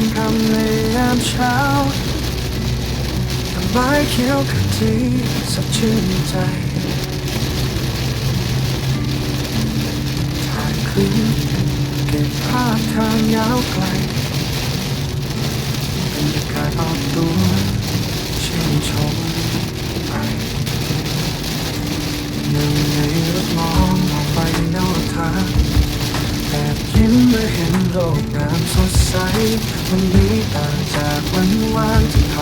ำคำในยามเช้าต้นไม้เขียวขจีสดชื่นใจถ่ายคลิปเก็บภาพทางยาวไกล ยิ้มเมื่อเห็นโลกงามสดใส วันนี้ต่างจากวันวานที่ผ่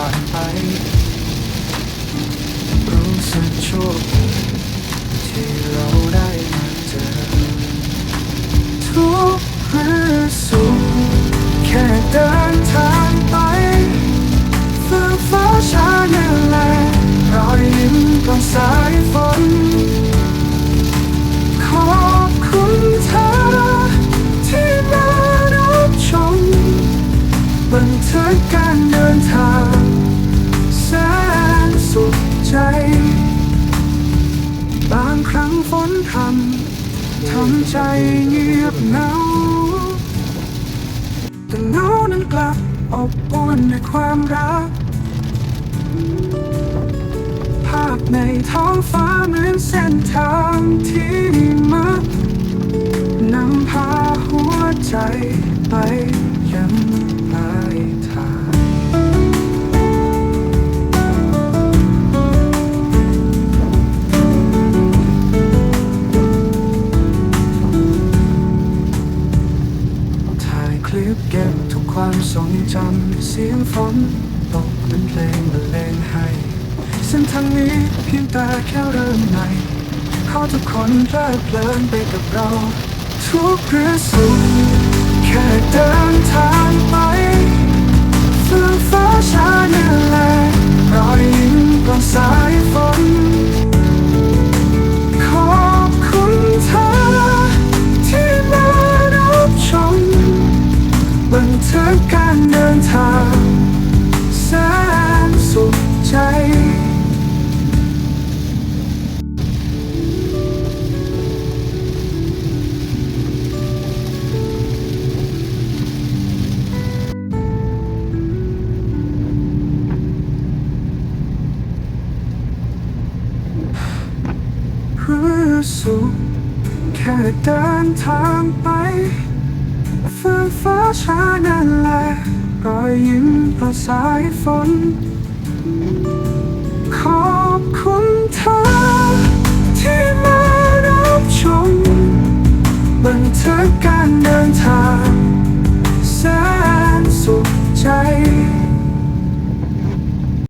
าน ทางแสนสุขใจ บางครั้งฝนพรำทำใจเงียบเหงาแต่เงานั้นกลับอบอุ่นในความรัก ภาพในท้องฟ้าเหมือนเส้นทางที่มัก ลิปเก็บทุกความทรงจำเสียงฝนตกเป็นเพลงบรรเลงให้ เส้นทางนี้เพียงแต่แค่เริ่มใหม่ขอทุกคนเพลิดเพลินไปกับเรา ทุกหรือสุขแค่เดินทางไป สุขแค่เดินทางไปฟ้นฟ้าชานั่นแหละรอยยิ้มเพราะสายฝน ขอบคุณเธอ